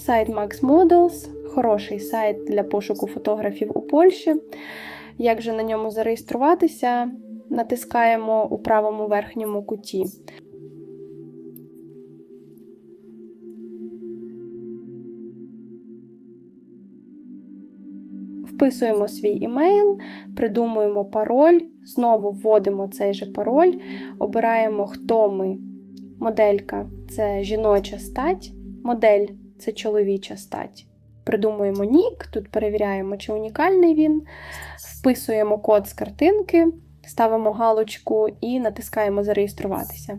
Сайт Max Models хороший сайт для пошуку фотографів у Польщі. Як же на ньому зареєструватися? Натискаємо у правому верхньому куті. Вписуємо свій імейл, придумуємо пароль, знову вводимо цей же пароль, обираємо, хто ми. Моделька це жіноча стать, модель це чоловіча стать. Придумуємо нік, тут перевіряємо, чи унікальний він, вписуємо код з картинки, ставимо галочку і натискаємо Зареєструватися.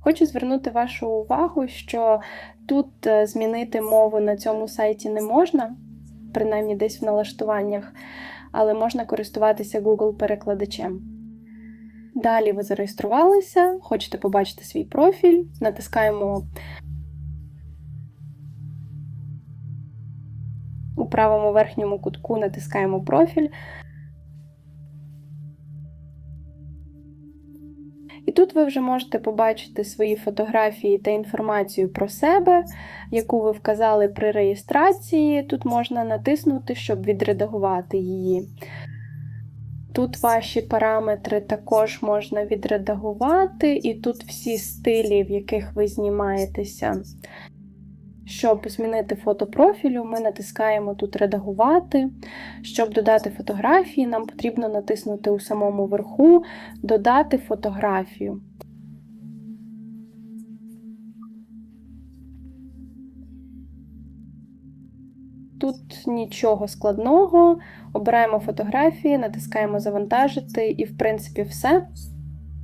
Хочу звернути вашу увагу, що тут е, змінити мову на цьому сайті не можна, принаймні десь в налаштуваннях, але можна користуватися Google-перекладачем. Далі ви зареєструвалися, хочете побачити свій профіль, натискаємо у правому верхньому кутку натискаємо профіль. І тут ви вже можете побачити свої фотографії та інформацію про себе, яку ви вказали при реєстрації. Тут можна натиснути, щоб відредагувати її. Тут ваші параметри також можна відредагувати, і тут всі стилі, в яких ви знімаєтеся. Щоб змінити фото профілю, ми натискаємо тут Редагувати. Щоб додати фотографії, нам потрібно натиснути у самому верху Додати фотографію. Тут нічого складного. Обираємо фотографії, натискаємо Завантажити і, в принципі, все.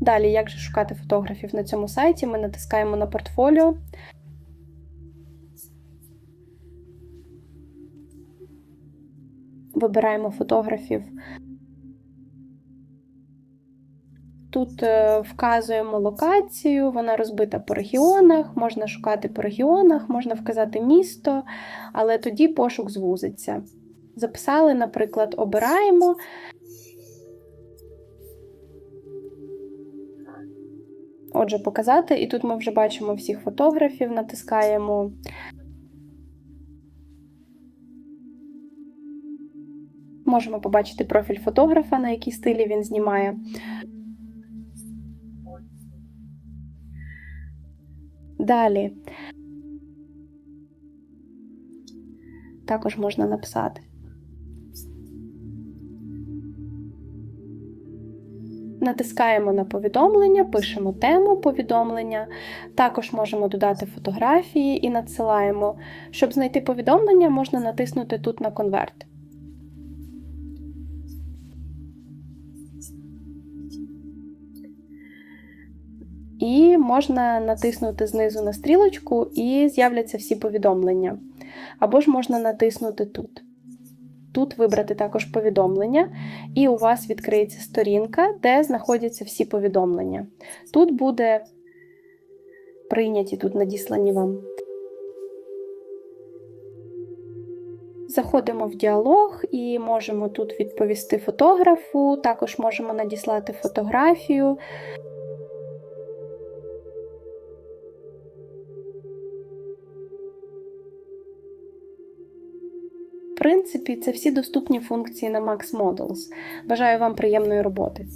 Далі, як же шукати фотографів на цьому сайті, ми натискаємо на портфоліо. Вибираємо фотографів. Тут е, вказуємо локацію, вона розбита по регіонах, можна шукати по регіонах, можна вказати місто, але тоді пошук звузиться. Записали, наприклад, обираємо. Отже, показати, і тут ми вже бачимо всіх фотографів, натискаємо. Можемо побачити профіль фотографа, на якій стилі він знімає. Далі. Також можна написати. Натискаємо на повідомлення, пишемо тему повідомлення. Також можемо додати фотографії і надсилаємо. Щоб знайти повідомлення, можна натиснути тут на конверт. Можна натиснути знизу на стрілочку, і з'являться всі повідомлення. Або ж можна натиснути тут. Тут вибрати також повідомлення, і у вас відкриється сторінка, де знаходяться всі повідомлення. Тут буде прийняті, тут надіслані вам. Заходимо в діалог і можемо тут відповісти фотографу, також можемо надіслати фотографію. принципі, це всі доступні функції на Max Models. Бажаю вам приємної роботи.